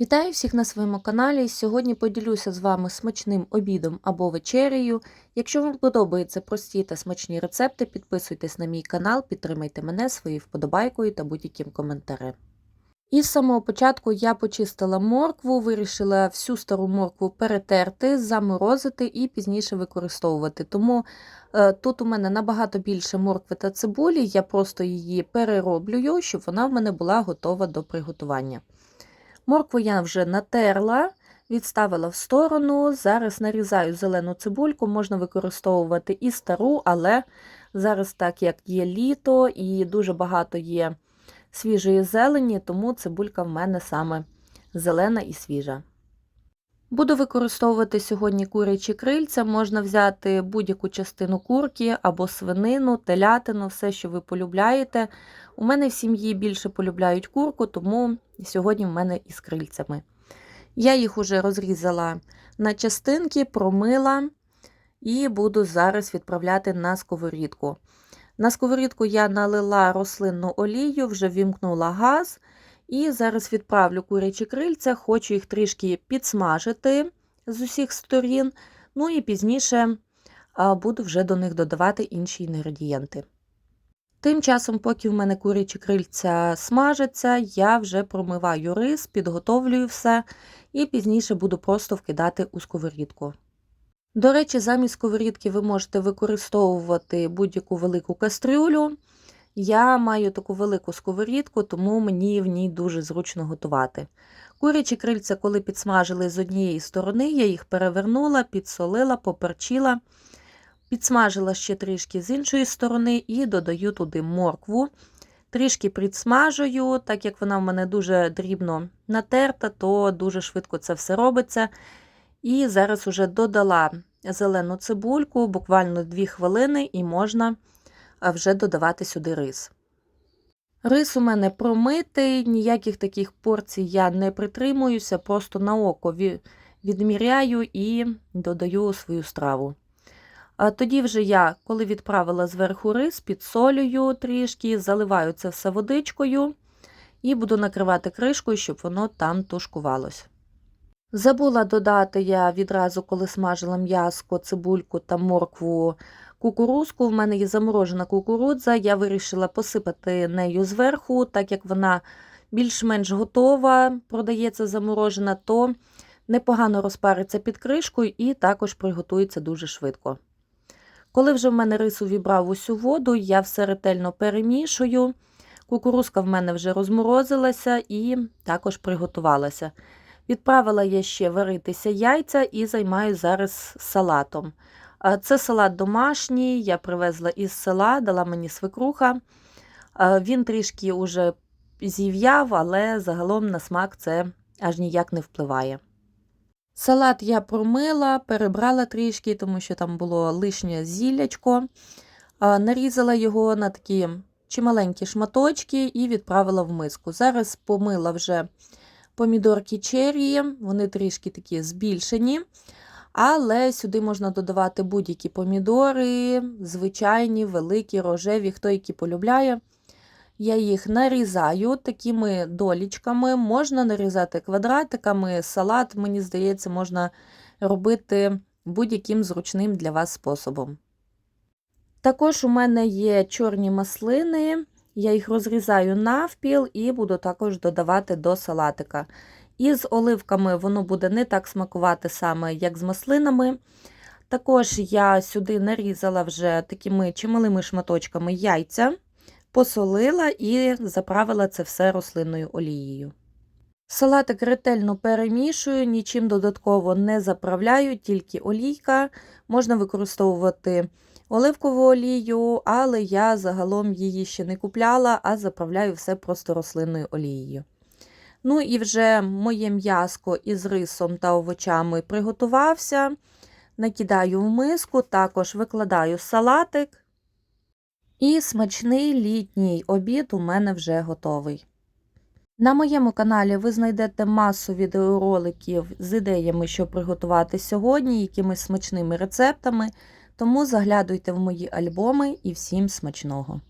Вітаю всіх на своєму каналі. Сьогодні поділюся з вами смачним обідом або вечерею. Якщо вам подобаються прості та смачні рецепти, підписуйтесь на мій канал, підтримайте мене своєю вподобайкою та будь-яким коментарем. І з самого початку я почистила моркву, вирішила всю стару моркву перетерти, заморозити і пізніше використовувати. Тому е, тут у мене набагато більше моркви та цибулі, я просто її перероблюю, щоб вона в мене була готова до приготування. Моркву я вже натерла, відставила в сторону. Зараз нарізаю зелену цибульку, можна використовувати і стару, але зараз, так як є літо і дуже багато є свіжої зелені, тому цибулька в мене саме зелена і свіжа. Буду використовувати сьогодні курячі крильця, можна взяти будь-яку частину курки або свинину, телятину, все, що ви полюбляєте. У мене в сім'ї більше полюбляють курку, тому сьогодні в мене із крильцями. Я їх уже розрізала на частинки, промила і буду зараз відправляти на сковорідку. На сковорідку я налила рослинну олію, вже вімкнула газ. І зараз відправлю курячі крильця, хочу їх трішки підсмажити з усіх сторін. Ну і пізніше буду вже до них додавати інші інгредієнти. Тим часом, поки в мене курячі крильця смажаться, я вже промиваю рис, підготовлюю все і пізніше буду просто вкидати у сковорідку. До речі, замість сковорідки ви можете використовувати будь-яку велику кастрюлю. Я маю таку велику сковорідку, тому мені в ній дуже зручно готувати. Курячі крильця, коли підсмажили з однієї сторони, я їх перевернула, підсолила, поперчила, підсмажила ще трішки з іншої сторони і додаю туди моркву. Трішки підсмажую, так як вона в мене дуже дрібно натерта, то дуже швидко це все робиться. І зараз уже додала зелену цибульку, буквально 2 хвилини, і можна вже додавати сюди рис. Рис у мене промитий, ніяких таких порцій я не притримуюся, просто на око відміряю і додаю свою страву. А Тоді вже я, коли відправила зверху рис, підсолюю трішки, заливаю це все водичкою і буду накривати кришкою, щоб воно там тушкувалось. Забула додати я відразу, коли смажила м'яско, цибульку та моркву кукурузку. В мене є заморожена кукурудза, я вирішила посипати нею зверху, так як вона більш-менш готова, продається заморожена, то непогано розпариться під кришкою і також приготується дуже швидко. Коли вже в мене рис увібрав усю воду, я все ретельно перемішую. Кукурузка в мене вже розморозилася і також приготувалася. Відправила я ще варитися яйця і займаюся зараз салатом. Це салат домашній, я привезла із села, дала мені свекруха. Він трішки уже зів'яв, але загалом на смак це аж ніяк не впливає. Салат я промила, перебрала трішки, тому що там було лишнє зіллячко. Нарізала його на такі чималенькі шматочки і відправила в миску. Зараз помила вже помідорки черрі, вони трішки такі збільшені. Але сюди можна додавати будь-які помідори, звичайні, великі, рожеві, хто які полюбляє. Я їх нарізаю такими долічками, можна нарізати квадратиками, салат, мені здається, можна робити будь-яким зручним для вас способом. Також у мене є чорні маслини, я їх розрізаю навпіл і буду також додавати до салатика. І з оливками воно буде не так смакувати саме, як з маслинами. Також я сюди нарізала вже такими чималими шматочками яйця, посолила і заправила це все рослинною олією. Салатик ретельно перемішую, нічим додатково не заправляю, тільки олійка. Можна використовувати оливкову олію, але я загалом її ще не купляла, а заправляю все просто рослинною олією. Ну і вже моє м'яско із рисом та овочами приготувався. Накидаю в миску, також викладаю салатик. І смачний літній обід у мене вже готовий. На моєму каналі ви знайдете масу відеороликів з ідеями, що приготувати сьогодні, якимись смачними рецептами, тому заглядуйте в мої альбоми і всім смачного!